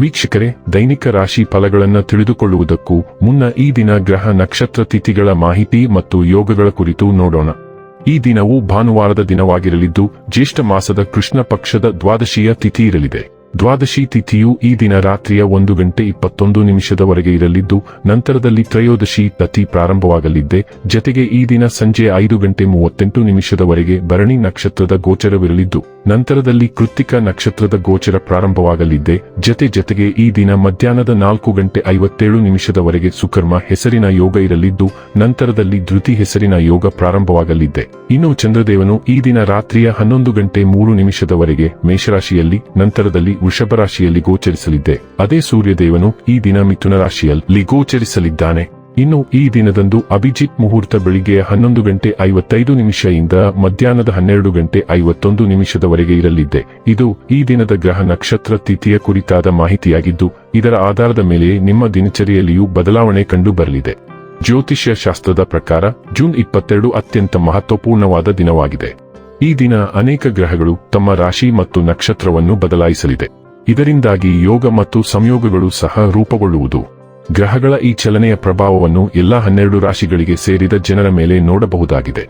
ವೀಕ್ಷಕರೇ, ದೈನಿಕ ರಾಶಿ ಫಲಗಳನ್ನು ತಿಳಿದುಕೊಳ್ಳುವುದಕ್ಕೂ ಮುನ್ನ ಈ ದಿನ ಗ್ರಹ ನಕ್ಷತ್ರ ತಿಥಿಗಳ ಮಾಹಿತಿ ಮತ್ತು ಯೋಗಗಳ ಕುರಿತು ನೋಡೋಣ. ಈ ದಿನವು ಭಾನುವಾರದ ದಿನವಾಗಿರಲಿದ್ದು, ಜ್ಯೇಷ್ಠ ಮಾಸದ ಕೃಷ್ಣ ಪಕ್ಷದ ದ್ವಾದಶಿಯ ತಿಥಿ ಇರಲಿದೆ. ದ್ವಾದಶಿ ತಿಥಿಯು ಈ ದಿನ ರಾತ್ರಿಯ ಒಂದು ಗಂಟೆ ಇಪ್ಪತ್ತೊಂದು ನಿಮಿಷದವರೆಗೆ ಇರಲಿದ್ದು, ನಂತರದಲ್ಲಿ ತ್ರಯೋದಶಿ ತಿಥಿ ಪ್ರಾರಂಭವಾಗಲಿದ್ದೆ. ಜತೆಗೆ ಈ ದಿನ ಸಂಜೆ ಐದು ಗಂಟೆ ಮೂವತ್ತೆಂಟು ನಿಮಿಷದವರೆಗೆ ಭರಣಿ ನಕ್ಷತ್ರದ ಗೋಚರವಿರಲಿದ್ದು ನಂತರದಲ್ಲಿ ಕೃತ್ತಿಕ ನಕ್ಷತ್ರದ ಗೋಚರ ಪ್ರಾರಂಭವಾಗಲಿದ್ದೆ ಜತೆ ಜತೆಗೆ ಈ ದಿನ ಮಧ್ಯಾಹ್ನದ ನಾಲ್ಕು ಗಂಟೆ ಐವತ್ತೇಳು ನಿಮಿಷದವರೆಗೆ ಸುಕರ್ಮ ಹೆಸರಿನ ಯೋಗ ಇರಲಿದ್ದು, ನಂತರದಲ್ಲಿ ಧೃತಿ ಹೆಸರಿನ ಯೋಗ ಪ್ರಾರಂಭವಾಗಲಿದ್ದೆ ಇನ್ನು ಚಂದ್ರದೇವನು ಈ ದಿನ ರಾತ್ರಿಯ ಹನ್ನೊಂದು ಗಂಟೆ ಮೂರು ನಿಮಿಷದವರೆಗೆ ಮೇಷರಾಶಿಯಲ್ಲಿ, ನಂತರದಲ್ಲಿ ವೃಷಭ ರಾಶಿಯಲ್ಲಿ ಗೋಚರಿಸಲಿದ್ದೆ ಅದೇ ಸೂರ್ಯದೇವನು ಈ ದಿನ ಮಿಥುನ ರಾಶಿಯಲ್ಲಿ ಗೋಚರಿಸಲಿದ್ದಾನೆ. ಇನ್ನು ಈ ದಿನದಂದು ಅಭಿಜಿತ್ ಮುಹೂರ್ತ ಬೆಳಿಗ್ಗೆ ಹನ್ನೊಂದು ಗಂಟೆ ಐವತ್ತೈದು ನಿಮಿಷದಿಂದ ಮಧ್ಯಾಹ್ನದ ಹನ್ನೆರಡು ಗಂಟೆ ಐವತ್ತೊಂದು ನಿಮಿಷದವರೆಗೆ ಇರಲಿದೆ. ಇದು ಈ ದಿನದ ಗ್ರಹ ನಕ್ಷತ್ರ ತಿಥಿಯ ಕುರಿತಾದ ಮಾಹಿತಿಯಾಗಿದ್ದು, ಇದರ ಆಧಾರದ ಮೇಲೆ ನಿಮ್ಮ ದಿನಚರಿಯಲ್ಲಿಯೂ ಬದಲಾವಣೆ ಕಂಡು ಬರಲಿದೆ ಜ್ಯೋತಿಷ್ಯ ಶಾಸ್ತ್ರದ ಪ್ರಕಾರ ಜೂನ್ ಇಪ್ಪತ್ತೆರಡು ಅತ್ಯಂತ ಮಹತ್ವಪೂರ್ಣವಾದ ದಿನವಾಗಿದೆ. ಈ ದಿನ ಅನೇಕ ಗ್ರಹಗಳು ತಮ್ಮ ರಾಶಿ ಮತ್ತು ನಕ್ಷತ್ರವನ್ನು ಬದಲಾಯಿಸಲಿದೆ. ಇದರಿಂದಾಗಿ ಯೋಗ ಮತ್ತು ಸಂಯೋಗಗಳು ಸಹ ರೂಪುಗೊಳ್ಳುವುದು. ಗ್ರಹಗಳ ಈ ಚಲನೆಯ ಪ್ರಭಾವವನ್ನು ಎಲ್ಲಾ ಹನ್ನೆರಡು ರಾಶಿಗಳಿಗೆ ಸೇರಿದ ಜನರ ಮೇಲೆ ನೋಡಬಹುದಾಗಿದೆ.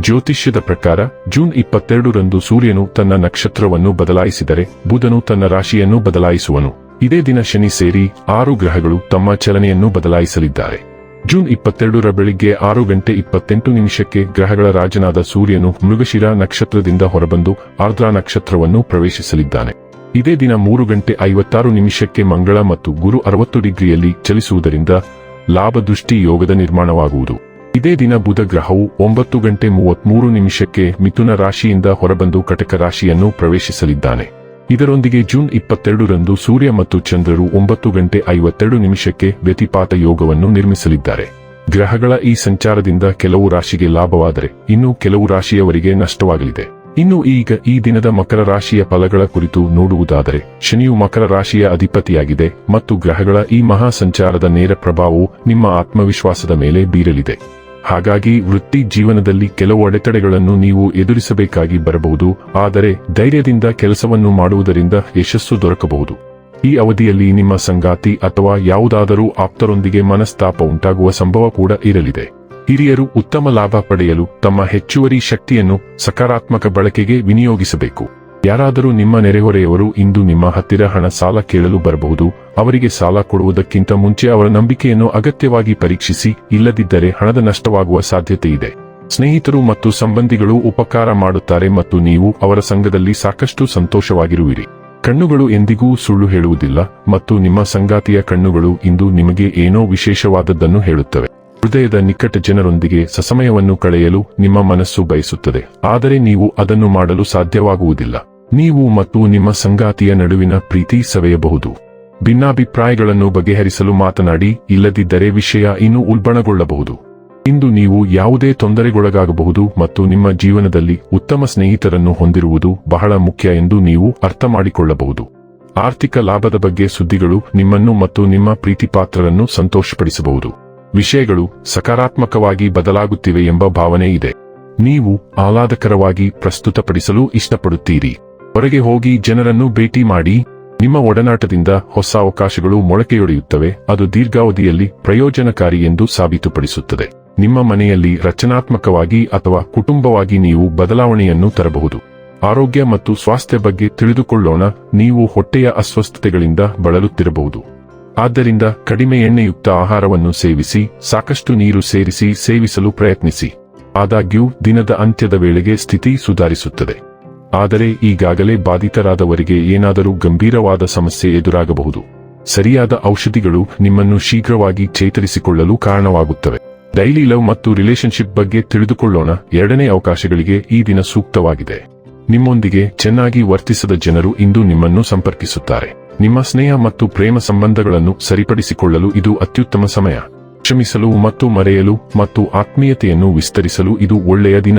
ಜ್ಯೋತಿಷ್ಯದ ಪ್ರಕಾರ, ಜೂನ್ ಇಪ್ಪತ್ತೆರಡರಂದು ಸೂರ್ಯನು ತನ್ನ ನಕ್ಷತ್ರವನ್ನು ಬದಲಾಯಿಸಿದರೆ ಬುಧನು ತನ್ನ ರಾಶಿಯನ್ನು ಬದಲಾಯಿಸುವನು. ಇದೇ ದಿನ ಶನಿ ಸೇರಿ ಆರು ಗ್ರಹಗಳು ತಮ್ಮ ಚಲನೆಯನ್ನು ಬದಲಾಯಿಸಲಿದ್ದಾರೆ. ಜೂನ್ ಇಪ್ಪತ್ತೆರಡರ ಬೆಳಿಗ್ಗೆ ಆರು ಗಂಟೆ ಇಪ್ಪತ್ತೆಂಟು ನಿಮಿಷಕ್ಕೆ ಗ್ರಹಗಳ ರಾಜನಾದ ಸೂರ್ಯನು ಮೃಗಶಿರ ನಕ್ಷತ್ರದಿಂದ ಹೊರಬಂದು ಆರ್ದ್ರ ನಕ್ಷತ್ರವನ್ನು ಪ್ರವೇಶಿಸಲಿದ್ದಾನೆ. ಇದೇ ದಿನ ಮೂರು ಗಂಟೆ ಐವತ್ತಾರು ನಿಮಿಷಕ್ಕೆ ಮಂಗಳ ಮತ್ತು ಗುರು ಅರವತ್ತು ಡಿಗ್ರಿಯಲ್ಲಿ ಚಲಿಸುವುದರಿಂದ ಲಾಭದೃಷ್ಟಿ ಯೋಗದ ನಿರ್ಮಾಣವಾಗುವುದು. ಇದೇ ದಿನ ಬುಧ ಗ್ರಹವು ಒಂಬತ್ತು ಗಂಟೆ ಮೂವತ್ಮೂರು ನಿಮಿಷಕ್ಕೆ ಮಿಥುನ ರಾಶಿಯಿಂದ ಹೊರಬಂದು ಕಟಕ ರಾಶಿಯನ್ನು ಪ್ರವೇಶಿಸಲಿದ್ದಾನೆ. ಇದರೊಂದಿಗೆ ಜೂನ್ ಇಪ್ಪತ್ತೆರಡರಂದು ಸೂರ್ಯ ಮತ್ತು ಚಂದ್ರರು ಒಂಬತ್ತು ಗಂಟೆ ಐವತ್ತೆರಡು ನಿಮಿಷಕ್ಕೆ ವ್ಯತಿಪಾತ ಯೋಗವನ್ನು ನಿರ್ಮಿಸಲಿದ್ದಾರೆ. ಗ್ರಹಗಳ ಈ ಸಂಚಾರದಿಂದ ಕೆಲವು ರಾಶಿಗೆ ಲಾಭವಾದರೆ ಇನ್ನೂ ಕೆಲವು ರಾಶಿಯವರಿಗೆ ನಷ್ಟವಾಗಲಿದೆ. ಇನ್ನು ಈಗ ಈ ದಿನದ ಮಕರ ರಾಶಿಯ ಫಲಗಳ ಕುರಿತು ನೋಡುವುದಾದರೆ, ಶನಿಯು ಮಕರ ರಾಶಿಯ ಅಧಿಪತಿಯಾಗಿದೆ ಮತ್ತು ಗ್ರಹಗಳ ಈ ಮಹಾ ಸಂಚಾರದ ನೇರ ಪ್ರಭಾವವು ನಿಮ್ಮ ಆತ್ಮವಿಶ್ವಾಸದ ಮೇಲೆ ಬೀರಲಿದೆ. ಹಾಗಾಗಿ ವೃತ್ತಿ ಜೀವನದಲ್ಲಿ ಕೆಲವು ಅಡೆತಡೆಗಳನ್ನು ನೀವು ಎದುರಿಸಬೇಕಾಗಿ ಬರಬಹುದು, ಆದರೆ ಧೈರ್ಯದಿಂದ ಕೆಲಸವನ್ನು ಮಾಡುವುದರಿಂದ ಯಶಸ್ಸು ದೊರಕಬಹುದು. ಈ ಅವಧಿಯಲ್ಲಿ ನಿಮ್ಮ ಸಂಗಾತಿ ಅಥವಾ ಯಾವುದಾದರೂ ಆಪ್ತರೊಂದಿಗೆ ಮನಸ್ತಾಪ ಉಂಟಾಗುವ ಸಂಭವ ಕೂಡ ಇರಲಿದೆ. ಹಿರಿಯರು ಉತ್ತಮ ಲಾಭ ಪಡೆಯಲು ತಮ್ಮ ಹೆಚ್ಚುವರಿ ಶಕ್ತಿಯನ್ನು ಸಕಾರಾತ್ಮಕ ಬಳಕೆಗೆ ವಿನಿಯೋಗಿಸಬೇಕು. ಯಾರಾದರೂ ನಿಮ್ಮ ನೆರೆಹೊರೆಯವರು ಇಂದು ನಿಮ್ಮ ಹತ್ತಿರ ಹಣ ಸಾಲ ಕೇಳಲು ಬರಬಹುದು, ಅವರಿಗೆ ಸಾಲ ಕೊಡುವುದಕ್ಕಿಂತ ಮುಂಚೆ ಅವರ ನಂಬಿಕೆಯನ್ನು ಅಗತ್ಯವಾಗಿ ಪರೀಕ್ಷಿಸಿ, ಇಲ್ಲದಿದ್ದರೆ ಹಣದ ನಷ್ಟವಾಗುವ ಸಾಧ್ಯತೆ ಇದೆ ಸ್ನೇಹಿತರು ಮತ್ತು ಸಂಬಂಧಿಗಳು ಉಪಕಾರ ಮಾಡುತ್ತಾರೆ ಮತ್ತು ನೀವು ಅವರ ಸಂಘದಲ್ಲಿ ಸಾಕಷ್ಟು ಸಂತೋಷವಾಗಿರುವಿರಿ. ಕಣ್ಣುಗಳು ಎಂದಿಗೂ ಸುಳ್ಳು ಹೇಳುವುದಿಲ್ಲ ಮತ್ತು ನಿಮ್ಮ ಸಂಗಾತಿಯ ಕಣ್ಣುಗಳು ಇಂದು ನಿಮಗೆ ಏನೋ ವಿಶೇಷವಾದದ್ದನ್ನು ಹೇಳುತ್ತವೆ. ಹೃದಯದ ನಿಕಟ ಜನರೊಂದಿಗೆ ಸಸಮಯವನ್ನು ಕಳೆಯಲು ನಿಮ್ಮ ಮನಸ್ಸು ಬಯಸುತ್ತದೆ. ಆದರೆ ನೀವು ಅದನ್ನು ಮಾಡಲು ಸಾಧ್ಯವಾಗುವುದಿಲ್ಲ. ನೀವು ಮತ್ತು ನಿಮ್ಮ ಸಂಗಾತಿಯ ನಡುವಿನ ಪ್ರೀತಿ ಸವೆಯಬಹುದು. ಭಿನ್ನಾಭಿಪ್ರಾಯಗಳನ್ನು ಬಗೆಹರಿಸಲು ಮಾತನಾಡಿ, ಇಲ್ಲದಿದ್ದರೆ ವಿಷಯ ಇನ್ನೂ ಉಲ್ಬಣಗೊಳ್ಳಬಹುದು. ಇಂದು ನೀವು ಯಾವುದೇ ತೊಂದರೆಗೊಳಗಾಗಬಹುದು ಮತ್ತು ನಿಮ್ಮ ಜೀವನದಲ್ಲಿ ಉತ್ತಮ ಸ್ನೇಹಿತರನ್ನು ಹೊಂದಿರುವುದು ಬಹಳ ಮುಖ್ಯ ಎಂದು ನೀವು ಅರ್ಥ ಮಾಡಿಕೊಳ್ಳಬಹುದು ಆರ್ಥಿಕ ಲಾಭದ ಬಗ್ಗೆ ಸುದ್ದಿಗಳು ನಿಮ್ಮನ್ನು ಮತ್ತು ನಿಮ್ಮ ಪ್ರೀತಿಪಾತ್ರರನ್ನು ಸಂತೋಷಪಡಿಸಬಹುದು. ವಿಷಯಗಳು ಸಕಾರಾತ್ಮಕವಾಗಿ ಬದಲಾಗುತ್ತಿವೆ ಎಂಬ ಭಾವನೆ ಇದೆ. ನೀವು ಆಹ್ಲಾದಕರವಾಗಿ ಪ್ರಸ್ತುತಪಡಿಸಲು ಇಷ್ಟಪಡುತ್ತೀರಿ. ಹೊರಗೆ ಹೋಗಿ ಜನರನ್ನು ಭೇಟಿ ಮಾಡಿ, ನಿಮ್ಮ ಒಡನಾಟದಿಂದ ಹೊಸ ಅವಕಾಶಗಳು ಮೊಳಕೆಯೊಡೆಯುತ್ತವೆ, ಅದು ದೀರ್ಘಾವಧಿಯಲ್ಲಿ ಪ್ರಯೋಜನಕಾರಿ ಎಂದು ಸಾಬೀತುಪಡಿಸುತ್ತದೆ. ನಿಮ್ಮ ಮನೆಯಲ್ಲಿ ರಚನಾತ್ಮಕವಾಗಿ ಅಥವಾ ಕುಟುಂಬವಾಗಿ ನೀವು ಬದಲಾವಣೆಯನ್ನು ತರಬಹುದು. ಆರೋಗ್ಯ ಮತ್ತು ಸ್ವಾಸ್ಥ್ಯ ಬಗ್ಗೆ ತಿಳಿದುಕೊಳ್ಳೋಣ, ನೀವು ಹೊಟ್ಟೆಯ ಅಸ್ವಸ್ಥತೆಗಳಿಂದ ಬಳಲುತ್ತಿರಬಹುದು. ಆದ್ದರಿಂದ ಕಡಿಮೆ ಎಣ್ಣೆಯುಕ್ತ ಆಹಾರವನ್ನು ಸೇವಿಸಿ, ಸಾಕಷ್ಟು ನೀರು ಸೇರಿಸಿ, ಸೇವಿಸಲು ಪ್ರಯತ್ನಿಸಿ. ಆದಾಗ್ಯೂ, ದಿನದ ಅಂತ್ಯದ ವೇಳೆಗೆ ಸ್ಥಿತಿ ಸುಧಾರಿಸುತ್ತದೆ. ಆದರೆ ಈಗಾಗಲೇ ಬಾಧಿತರಾದವರಿಗೆ ಏನಾದರೂ ಗಂಭೀರವಾದ ಸಮಸ್ಯೆ ಎದುರಾಗಬಹುದು. ಸರಿಯಾದ ಔಷಧಿಗಳು ನಿಮ್ಮನ್ನು ಶೀಘ್ರವಾಗಿ ಚೇತರಿಸಿಕೊಳ್ಳಲು ಕಾರಣವಾಗುತ್ತವೆ. ಡೈಲಿ ಲವ್ ಮತ್ತು ರಿಲೇಶನ್ಶಿಪ್ ಬಗ್ಗೆ ತಿಳಿದುಕೊಳ್ಳೋಣ. ಎರಡನೇ ಅವಕಾಶಗಳಿಗೆ ಈ ದಿನ ಸೂಕ್ತವಾಗಿದೆ. ನಿಮ್ಮೊಂದಿಗೆ ಚೆನ್ನಾಗಿ ವರ್ತಿಸದ ಜನರು ಇಂದು ನಿಮ್ಮನ್ನು ಸಂಪರ್ಕಿಸುತ್ತಾರೆ. ನಿಮ್ಮ ಸ್ನೇಹ ಮತ್ತು ಪ್ರೇಮ ಸಂಬಂಧಗಳನ್ನು ಸರಿಪಡಿಸಿಕೊಳ್ಳಲು ಇದು ಅತ್ಯುತ್ತಮ ಸಮಯ. ಕ್ಷಮಿಸಲು ಮತ್ತು ಮರೆಯಲು ಮತ್ತು ಆತ್ಮೀಯತೆಯನ್ನು ವಿಸ್ತರಿಸಲು ಇದು ಒಳ್ಳೆಯ ದಿನ.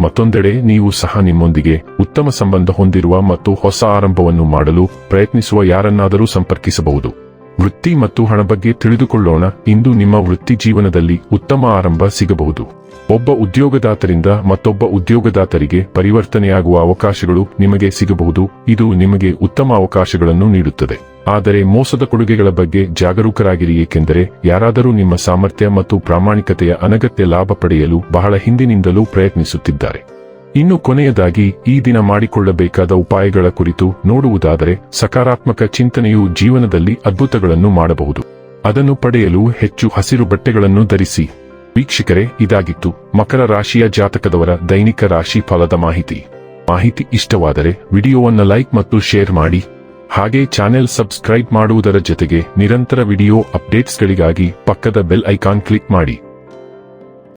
ಮತ್ತೊಂದೆಡೆ ನೀವು ಸಹ ನಿಮ್ಮೊಂದಿಗೆ ಉತ್ತಮ ಸಂಬಂಧ ಹೊಂದಿರುವ ಮತ್ತು ಹೊಸ ಆರಂಭವನ್ನು ಮಾಡಲು ಪ್ರಯತ್ನಿಸುವ ಯಾರನ್ನಾದರೂ ಸಂಪರ್ಕಿಸಬಹುದು. ವೃತ್ತಿ ಮತ್ತು ಹಣ ಬಗ್ಗೆ ತಿಳಿದುಕೊಳ್ಳೋಣ. ಇಂದು ನಿಮ್ಮ ವೃತ್ತಿ ಜೀವನದಲ್ಲಿ ಉತ್ತಮ ಆರಂಭ ಸಿಗಬಹುದು. ಒಬ್ಬ ಉದ್ಯೋಗದಾತರಿಂದ ಮತ್ತೊಬ್ಬ ಉದ್ಯೋಗದಾತರಿಗೆ ಪರಿವರ್ತನೆಯಾಗುವ ಅವಕಾಶಗಳು ನಿಮಗೆ ಸಿಗಬಹುದು. ಇದು ನಿಮಗೆ ಉತ್ತಮ ಅವಕಾಶಗಳನ್ನು ನೀಡುತ್ತದೆ. ಆದರೆ ಮೋಸದ ಕೊಡುಗೆಗಳ ಬಗ್ಗೆ ಜಾಗರೂಕರಾಗಿರಿ, ಏಕೆಂದರೆ ಯಾರಾದರೂ ನಿಮ್ಮ ಸಾಮರ್ಥ್ಯ ಮತ್ತು ಪ್ರಾಮಾಣಿಕತೆಯ ಅನಗತ್ಯ ಲಾಭ ಪಡೆಯಲು ಬಹಳ ಹಿಂದಿನಿಂದಲೂ ಪ್ರಯತ್ನಿಸುತ್ತಿದ್ದಾರೆ. ಇನ್ನು ಕೊನೆಯದಾಗಿ ಈ ದಿನ ಮಾಡಿಕೊಳ್ಳಬೇಕಾದ ಉಪಾಯಗಳ ಕುರಿತು ನೋಡುವುದಾದರೆ ಸಕಾರಾತ್ಮಕ ಚಿಂತನೆಯು ಜೀವನದಲ್ಲಿ ಅದ್ಭುತಗಳನ್ನು ಮಾಡಬಹುದು. ಅದನ್ನು ಪಡೆಯಲು ಹೆಚ್ಚು ಹಸಿರು ಬಟ್ಟೆಗಳನ್ನು ಧರಿಸಿ. ವೀಕ್ಷಕರೇ, ಇದಾಗಿತ್ತು ಮಕರ ರಾಶಿಯ ಜಾತಕದವರ ದೈನಿಕ ರಾಶಿ ಫಲದ ಮಾಹಿತಿ. ಮಾಹಿತಿ ಇಷ್ಟವಾದರೆ ವಿಡಿಯೋವನ್ನು ಲೈಕ್ ಮತ್ತು ಶೇರ್ ಮಾಡಿ. ಹಾಗೆ ಚಾನೆಲ್ ಸಬ್ಸ್ಕ್ರೈಬ್ ಮಾಡುವುದರ ಜೊತೆಗೆ ನಿರಂತರ ವಿಡಿಯೋ ಅಪ್ಡೇಟ್ಸ್ಗಳಿಗಾಗಿ ಪಕ್ಕದ ಬೆಲ್ ಐಕಾನ್ ಕ್ಲಿಕ್ ಮಾಡಿ.